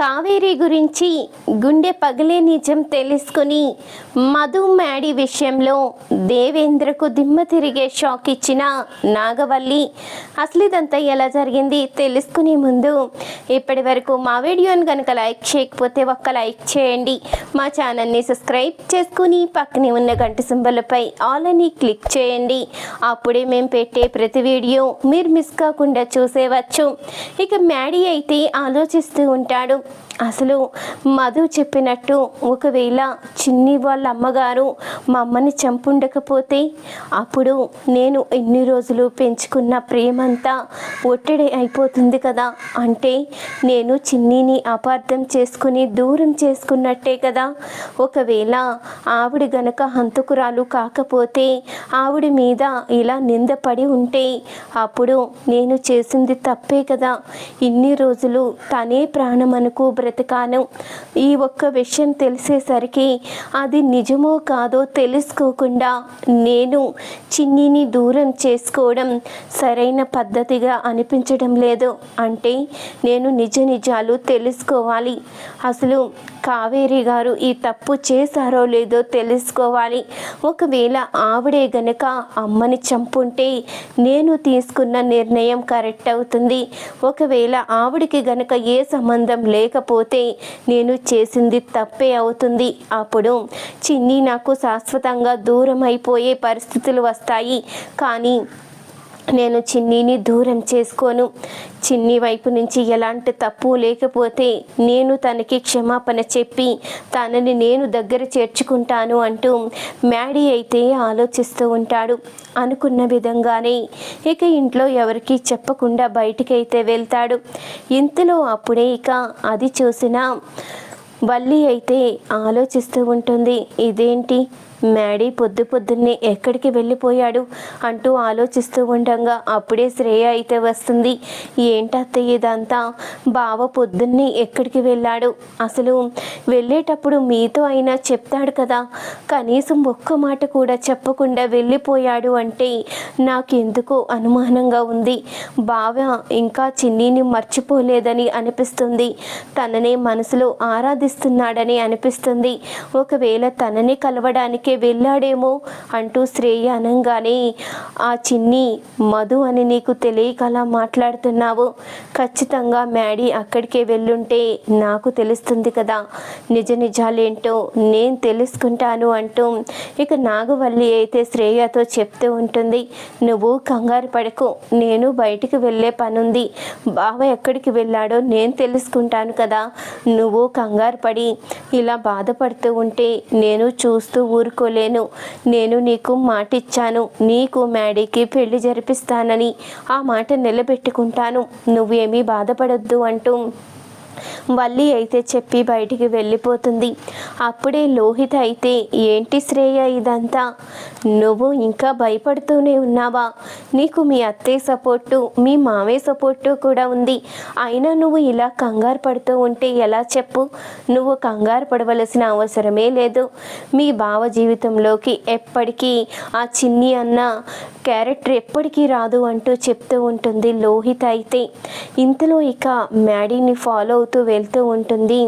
కావేరి గురించి గుండె పగిలే నిజం తెలుసుకుని మధు మ్యాడీ విషయంలో దేవేంద్రకు దిమ్మ తిరిగే షాక్ ఇచ్చిన నాగవల్లి అసలు ఇదంతా ఎలా జరిగింది తెలుసుకునే ముందు ఇప్పటి వరకు మా వీడియోని కనుక లైక్ చేయకపోతే ఒక్క లైక్ చేయండి. మా ఛానల్ని సబ్స్క్రైబ్ చేసుకుని పక్కనే ఉన్న గంట సింబలపై ఆల్ అని క్లిక్ చేయండి. అప్పుడే మేము పెట్టే ప్రతి వీడియో మీరు మిస్ కాకుండా చూసేవచ్చు. ఇక మ్యాడీ అయితే ఆలోచిస్తూ ఉంటాడు Thank you. అసలు మధు చెప్పినట్టు ఒకవేళ చిన్ని వాళ్ళ అమ్మగారు మా అమ్మని చంపుండకపోతే అప్పుడు నేను ఎన్ని రోజులు పెంచుకున్న ప్రేమంతా ఒట్టడి అయిపోతుంది కదా. అంటే నేను చిన్నిని అపార్థం చేసుకుని దూరం చేసుకున్నట్టే కదా. ఒకవేళ ఆవిడ గనక హంతకురాలు కాకపోతే ఆవిడ మీద ఇలా నిందపడి ఉంటే అప్పుడు నేను చేసింది తప్పే కదా. ఇన్ని రోజులు తనే ప్రాణం అనుకో బ్రతకాను. ఈ ఒక్క విషయం తెలిసేసరికి అది నిజమో కాదో తెలుసుకోకుండా నేను చిన్నిని దూరం చేసుకోవడం సరైన పద్ధతిగా అనిపించడం లేదు. అంటే నేను నిజ నిజాలు తెలుసుకోవాలి. అసలు కావేరి గారు ఈ తప్పు చేశారో లేదో తెలుసుకోవాలి. ఒకవేళ ఆవిడే గనక అమ్మని చంపుంటే నేను తీసుకున్న నిర్ణయం కరెక్ట్ అవుతుంది. ఒకవేళ ఆవిడికి గనక ఏ సంబంధం లేకపోతే నేను చేసింది తప్పే అవుతుంది. అప్పుడు చిన్ని నాకు శాశ్వతంగా దూరం అయిపోయే పరిస్థితులు వస్తాయి. కానీ నేను చిన్నీని దూరం చేసుకోను. చిన్ని వైపు నుంచి ఎలాంటి తప్పు లేకపోతే నేను తనకి క్షమాపణ చెప్పి తనని నేను దగ్గర చేర్చుకుంటాను అంటూ మ్యాడీ అయితే ఆలోచిస్తూ ఉంటాడు. అనుకున్న విధంగానే ఇక ఇంట్లో ఎవరికి చెప్పకుండా బయటికైతే వెళ్తాడు. ఇంతలో అప్పుడే ఇక అది చూసిన వల్లి అయితే ఆలోచిస్తూ ఉంటుంది. ఇదేంటి? మ్యాడీ పొద్దు పొద్దున్నే ఎక్కడికి వెళ్ళిపోయాడు అంటూ ఆలోచిస్తూ ఉండగా అప్పుడే శ్రేయ అయితే వస్తుంది. ఏంటత్తయ్య ఇదంతా? బావ పొద్దున్నే ఎక్కడికి వెళ్ళాడు? అసలు వెళ్ళేటప్పుడు మీతో అయినా చెప్తాడు కదా? కనీసం ఒక్క మాట కూడా చెప్పకుండా వెళ్ళిపోయాడు అంటే నాకెందుకో అనుమానంగా ఉంది. బావ ఇంకా చిన్నీని మర్చిపోలేదని అనిపిస్తుంది. తననే మనసులో ఆరాధిస్తున్నాడని అనిపిస్తుంది. ఒకవేళ తనని కలవడానికి అక్కడికే వెళ్ళాడేమో అంటూ శ్రేయ అనంగానే ఆ చిన్ని మధు అని నీకు తెలియక అలా మాట్లాడుతున్నావు. ఖచ్చితంగా మ్యాడీ అక్కడికే వెళ్ళుంటే నాకు తెలుస్తుంది కదా. నిజ నిజాలేంటో నేను తెలుసుకుంటాను అంటూ ఇక నాగవల్లి అయితే శ్రేయతో చెప్తూ ఉంటుంది. నువ్వు కంగారు పడకు. నేను బయటికి వెళ్ళే పనుంది. బావ ఎక్కడికి వెళ్ళాడో నేను తెలుసుకుంటాను కదా. నువ్వు కంగారు పడి ఇలా బాధపడుతూ ఉంటే నేను చూస్తూ ఊరుకు తట్టుకోలేను నేను నీకు మాటిచ్చాను. నీకు మ్యాడీకి పెళ్ళి జరిపిస్తానని ఆ మాట నిలబెట్టుకుంటాను. నువ్వేమీ బాధపడొద్దు అంటూ వల్లి అయితే చెప్పి బయటికి వెళ్ళిపోతుంది. అప్పుడే లోహిత అయితే ఏంటి శ్రేయ ఇదంతా? నువ్వు ఇంకా భయపడుతూనే ఉన్నావా? నీకు మీ అత్తయ్య సపోర్టు మీ మావయ్య సపోర్టు కూడా ఉంది. అయినా నువ్వు ఇలా కంగారు పడుతూ ఉంటే ఎలా చెప్పు? నువ్వు కంగారు పడవలసిన అవసరమే లేదు. మీ బావ జీవితంలోకి ఎప్పటికీ ఆ చిన్ని అన్న క్యారెక్టర్ ఎప్పటికీ రాదు అంటూ చెప్తూ ఉంటుంది లోహిత అయితే. ఇంతలో ఇక మ్యాడీని ఫాలో అవుతూ వెళ్తూ ఉంటుంది.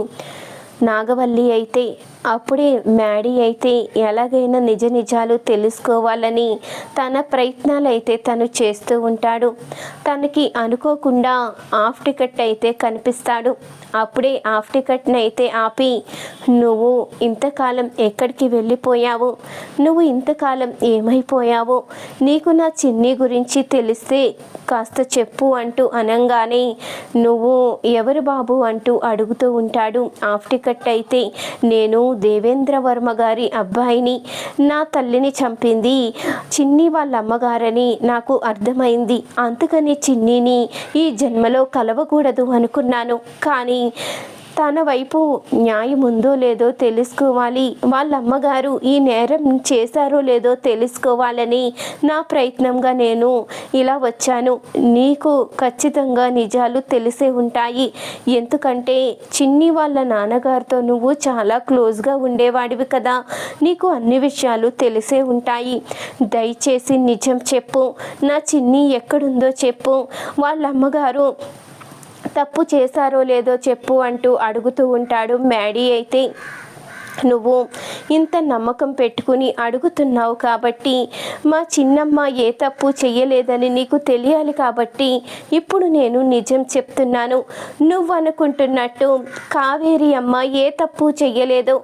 నాగవల్లి అయితే అప్పుడే మ్యాడీ అయితే ఎలాగైనా నిజ నిజాలు తెలుసుకోవాలని తన ప్రయత్నాలు అయితే తను చేస్తూ ఉంటాడు. తనకి అనుకోకుండా ఆఫ్ టికెట్ అయితే కనిపిస్తాడు. అప్పుడే ఆఫ్ టికెట్ని అయితే ఆపి నువ్వు ఇంతకాలం ఎక్కడికి వెళ్ళిపోయావు? నువ్వు ఇంతకాలం ఏమైపోయావు? నీకు నా చిన్ని గురించి తెలిస్తే కాస్త చెప్పు అంటూ అనంగానే నువ్వు ఎవరు బాబు? అంటూ అడుగుతూ ఉంటాడు. ఆఫ్ టికెట్ అయితే నేను దేవేంద్ర వర్మ గారి అబ్బాయిని నా తల్లిని చంపింది. చిన్ని వాళ్ళ అమ్మగారని నాకు అర్థమైంది. అందుకని చిన్నిని ఈ జన్మలో కలవకూడదు అనుకున్నాను. కానీ తన వైపు న్యాయం ఉందో లేదో తెలుసుకోవాలి. వాళ్ళ అమ్మగారు ఈ నేరం చేశారో లేదో తెలుసుకోవాలని నా ప్రయత్నంగా నేను ఇలా వచ్చాను. నీకు ఖచ్చితంగా నిజాలు తెలిసే ఉంటాయి. ఎందుకంటే చిన్ని వాళ్ళ నాన్నగారితో నువ్వు చాలా క్లోజ్గా ఉండేవాడివి కదా. నీకు అన్ని విషయాలు తెలిసే ఉంటాయి. దయచేసి నిజం చెప్పు. నా చిన్ని ఎక్కడుందో చెప్పు. వాళ్ళ అమ్మగారు తప్పు చేశారో లేదో చెప్పు అంటూ అడుగుతూ ఉంటాడు మ్యాడీ అయితే. నువ్వు ఇంత నమ్మకం పెట్టుకుని అడుగుతున్నావు కాబట్టి మా చిన్నమ్మ ఏ తప్పు చెయ్యలేదని నీకు తెలియాలి కాబట్టి ఇప్పుడు నేను నిజం చెప్తున్నాను. నువ్వు అనుకుంటున్నట్టు కావేరి అమ్మ ఏ తప్పు చెయ్యలేదు.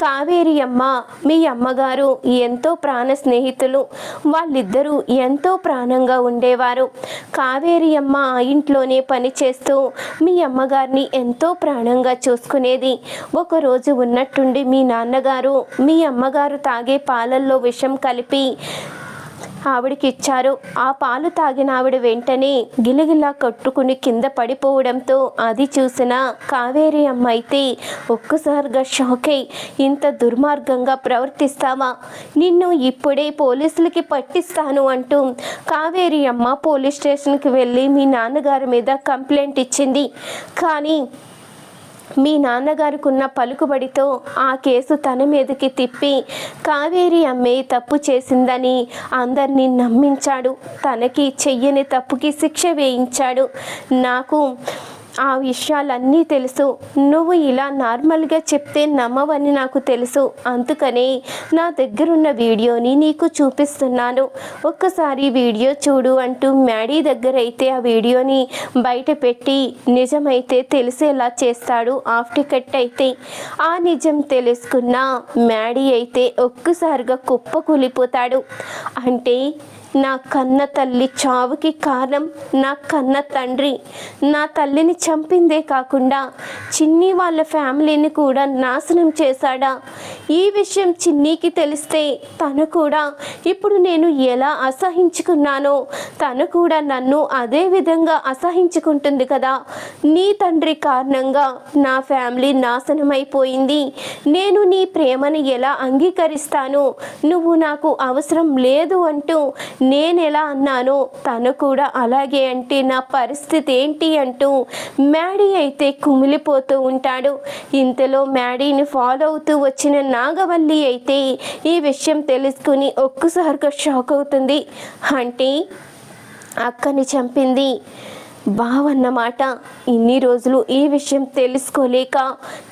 కావేరి అమ్మ మీ అమ్మగారు ఎంతో ప్రాణ స్నేహితులు. వాళ్ళిద్దరూ ఎంతో ప్రాణంగా ఉండేవారు. కావేరి అమ్మ ఆ ఇంట్లోనే పనిచేస్తూ మీ అమ్మగారిని ఎంతో ప్రాణంగా చూసుకునేది. ఒకరోజు ఉన్నట్టుండి మీ నాన్నగారు మీ అమ్మగారు తాగే పాలల్లో విషం కలిపి ఆవిడకి ఇచ్చారు ఆ పాలు తాగిన ఆవిడ వెంటనే గిలగిలా కట్టుకుని కింద పడిపోవడంతో అది చూసిన కావేరి అమ్మ అయితే ఒక్కసారిగా షాక్ అయి ఇంత దుర్మార్గంగా ప్రవర్తిస్తావా? నిన్ను ఇప్పుడే పోలీసులకి పట్టిస్తాను అంటూ కావేరి అమ్మ పోలీస్ స్టేషన్కి వెళ్ళి మీ నాన్నగారి మీద కంప్లైంట్ ఇచ్చింది. కానీ మీ నాన్నగారికున్న పలుకుబడితో ఆ కేసు తన మీదకి తిప్పి కావేరి అమ్మే తప్పు చేసిందని అందరినీ నమ్మించాడు. తనకి చెయ్యని తప్పుకి శిక్ష వేయించాడు. నాకు ఆ విషయాలన్నీ తెలుసు. నువ్వు ఇలా నార్మల్గా చెప్తే నమ్మవని నాకు తెలుసు. అందుకనే నా దగ్గరున్న వీడియోని నీకు చూపిస్తున్నాను. ఒక్కసారి వీడియో చూడు అంటూ మ్యాడీ దగ్గర అయితే ఆ వీడియోని బయట పెట్టి నిజమైతే తెలిసేలా చేస్తాడు ఆఫ్ టికెట్ అయితే. ఆ నిజం తెలుసుకున్న మ్యాడీ అయితే ఒక్కసారిగా కుప్ప కూలిపోతాడు అంటే నా కన్న తల్లి చావుకి కారణం నా కన్న తండ్రి. నా తల్లిని చంపిందే కాకుండా చిన్ని వాళ్ళ ఫ్యామిలీని కూడా నాశనం చేశాడా? ఈ విషయం చిన్నీకి తెలిస్తే తను కూడా ఇప్పుడు నేను ఎలా అసహించుకున్నానో తను కూడా నన్ను అదే విధంగా అసహించుకుంటుంది కదా. నీ తండ్రి కారణంగా నా ఫ్యామిలీ నాశనమైపోయింది. నేను నీ ప్రేమను ఎలా అంగీకరిస్తాను? నువ్వు నాకు అవసరం లేదు అంటూ నేను ఎలా అన్నానో తను కూడా అలాగే అంటే నా పరిస్థితి ఏంటి అంటూ మ్యాడీ అయితే కుమిలిపోతూ ఉంటాడు. ఇంతలో మ్యాడీని ఫాలో అవుతూ వచ్చిన నాగవల్లి అయితే ఈ విషయం తెలుసుకుని ఒక్కసారిగా షాక్ అవుతుంది. అంటే అక్కని చంపింది. బావన్నమాట ఇన్ని రోజులు ఈ విషయం తెలుసుకోలేక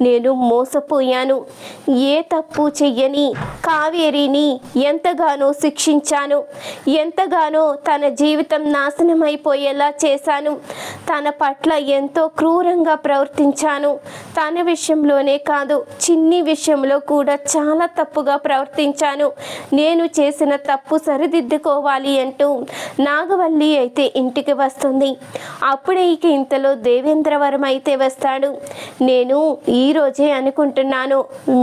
నేను మోసపోయాను. ఏ తప్పు చెయ్యని కావేరిని ఎంతగానో శిక్షించాను. ఎంతగానో తన జీవితం నాశనమైపోయేలా చేశాను. తన పట్ల ఎంతో క్రూరంగా ప్రవర్తించాను. తన విషయంలోనే కాదు చిన్ని విషయంలో కూడా చాలా తప్పుగా ప్రవర్తించాను. నేను చేసిన తప్పు సరిదిద్దుకోవాలి అంటూ నాగవల్లి అయితే ఇంటికి వస్తుంది. అప్పుడే ఇక ఇంతలో దేవేంద్రవరం అయితే వస్తాడు. నేను ఈ రోజే అనుకుంటున్నాను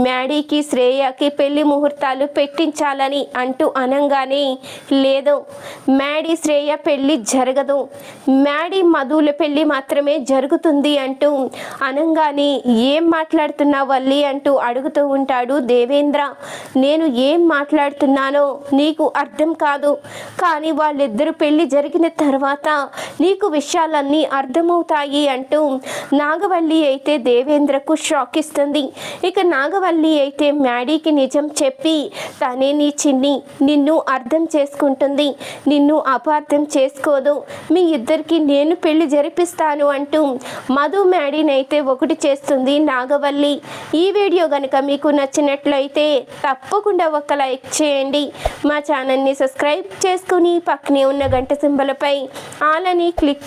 మ్యాడీకి శ్రేయకి పెళ్ళి ముహూర్తాలు పెట్టించాలని అంటూ అనంగానే లేదు మ్యాడీ శ్రేయ పెళ్ళి జరగదు. మ్యాడీ మధుల పెళ్ళి మాత్రమే జరుగుతుంది అంటూ అనంగానే ఏం మాట్లాడుతున్నావు వల్లి అంటూ అడుగుతూ ఉంటాడు దేవేంద్ర. నేను ఏం మాట్లాడుతున్నానో నీకు అర్థం కాదు కానీ వాళ్ళిద్దరు పెళ్ళి జరిగిన తర్వాత నీకు విషయాలు విషయాలన్నీ అర్థమవుతాయి అంటూ నాగవల్లి అయితే దేవేంద్రకు షాక్ ఇస్తుంది. ఇక నాగవల్లి అయితే మ్యాడీకి నిజం చెప్పి తనే నీ చిన్ని నిన్ను అర్థం చేసుకుంటుంది. నిన్ను అపార్థం చేసుకోదు. మీ ఇద్దరికి నేను పెళ్ళి జరిపిస్తాను అంటూ మధు మ్యాడీని అయితే ఒకటి చేస్తుంది నాగవల్లి. ఈ వీడియో కనుక మీకు నచ్చినట్లయితే తప్పకుండా ఒక లైక్ చేయండి. మా ఛానల్ని సబ్స్క్రైబ్ చేసుకుని పక్కనే ఉన్న గంట సింబలపై ఆలని క్లిక్